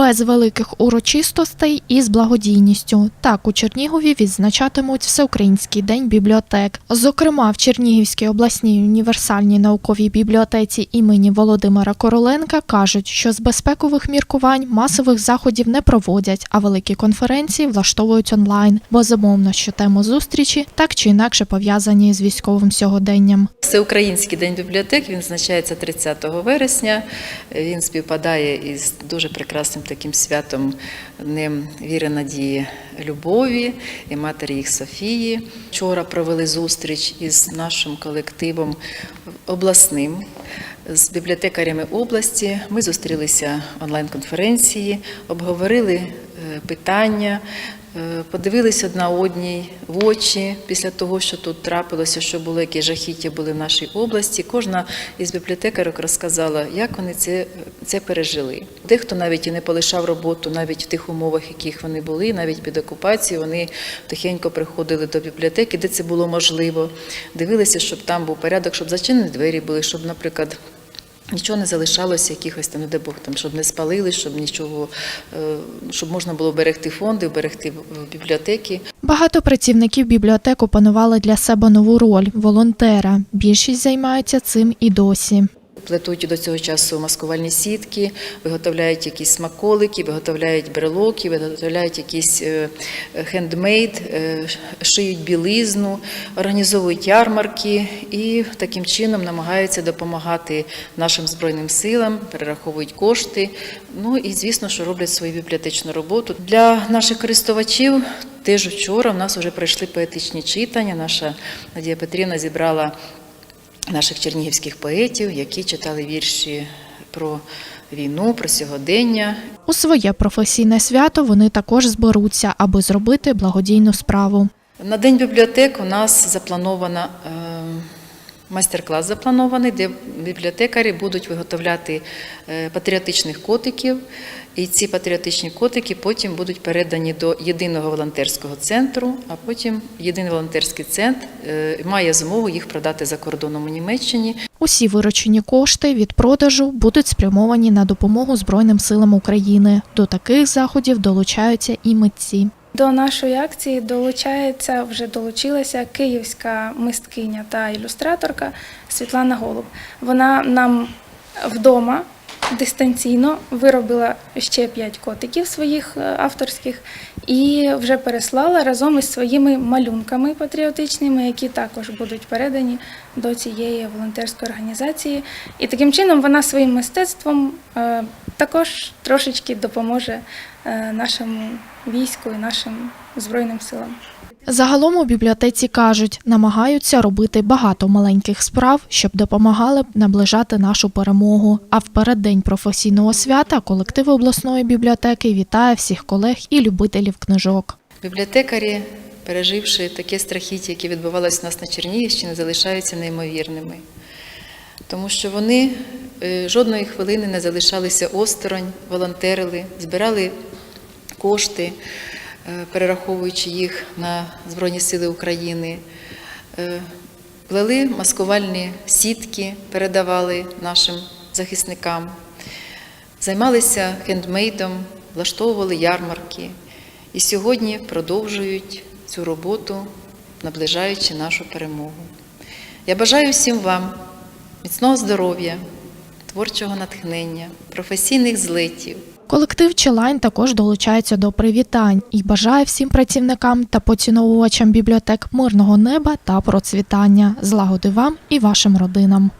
без великих урочистостей і з благодійністю. Так у Чернігові відзначатимуть Всеукраїнський день бібліотек. Зокрема, в Чернігівській обласній універсальній науковій бібліотеці імені Володимира Короленка кажуть, що з безпекових міркувань масових заходів не проводять, а великі конференції влаштовують онлайн, бо замовно, що тему зустрічі так чи інакше пов'язані з військовим сьогоденням. Всеукраїнський день бібліотек він відзначається 30 вересня. Він співпадає із дуже прекрасним таким святом Днем віри, надії, любові і матері їх Софії. Вчора провели зустріч із нашим колективом обласним. З бібліотекарями області ми зустрілися онлайн-конференції, обговорили е, питання, Подивилися одна одній в очі після того, що тут трапилося, що було, які жахіття були в нашій області. Кожна із бібліотекарок розказала, як вони це, це пережили. Дехто навіть і не полишав роботу, навіть в тих умовах, яких вони були, навіть під окупацією, вони тихенько приходили до бібліотеки, де це було можливо. Дивилися, щоб там був порядок, щоб зачинені двері були, щоб, наприклад. Нічого не залишалося, якихось там, не Бог, там, щоб не спалили, щоб нічого, е, щоб можна було берегти фонди, берегти бібліотеки. Багато працівників бібліотек опанували для себе нову роль волонтера. Більшість займаються цим і досі. Плетуть до цього часу маскувальні сітки, виготовляють якісь смаколики, виготовляють брелоки, виготовляють якісь е, хендмейд, е, шиють білизну, організовують ярмарки і таким чином намагаються допомагати нашим збройним силам, перераховують кошти. Ну і звісно, що роблять свою бібліотечну роботу. Для наших користувачів теж вчора в нас вже пройшли поетичні читання. Наша Надія Петрівна зібрала наших чернігівських поетів, які читали вірші про війну, про сьогодення. У своє професійне свято вони також зберуться, аби зробити благодійну справу. На день бібліотек у нас запланована е, майстер-клас запланований, де бібліотекарі будуть виготовляти е, патріотичних котиків. І ці патріотичні котики потім будуть передані до єдиного волонтерського центру, а потім єдиний волонтерський центр е, має змогу їх продати за кордоном у Німеччині. Усі виручені кошти від продажу будуть спрямовані на допомогу Збройним силам України. До таких заходів долучаються і митці. До нашої акції долучається вже долучилася київська мисткиня та ілюстраторка Світлана Голуб. Вона нам вдома дистанційно виробила ще п'ять котиків своїх е, авторських і вже переслала разом із своїми малюнками патріотичними, які також будуть передані до цієї волонтерської організації. І таким чином вона своїм мистецтвом е, також трошечки допоможе е, нашому війську і нашим збройним силам. Загалом у бібліотеці кажуть, намагаються робити багато маленьких справ, щоб допомагали б наближати нашу перемогу. А в переддень професійного свята колектив обласної бібліотеки вітає всіх колег і любителів книжок. Бібліотекарі, переживши таке страхіття, яке відбувалося у нас на Чернігівщині, залишаються неймовірними, тому що вони е, жодної хвилини не залишалися осторонь, волонтерили, збирали кошти, е, перераховуючи їх на Збройні Сили України. Е, Плели маскувальні сітки, передавали нашим захисникам, займалися хендмейдом, влаштовували ярмарки і сьогодні продовжують цю роботу, наближаючи нашу перемогу. Я бажаю всім вам міцного здоров'я, творчого натхнення, професійних злетів. Колектив Челайн також долучається до привітань і бажає всім працівникам та поціновувачам бібліотек мирного неба та процвітання, злагоди вам і вашим родинам.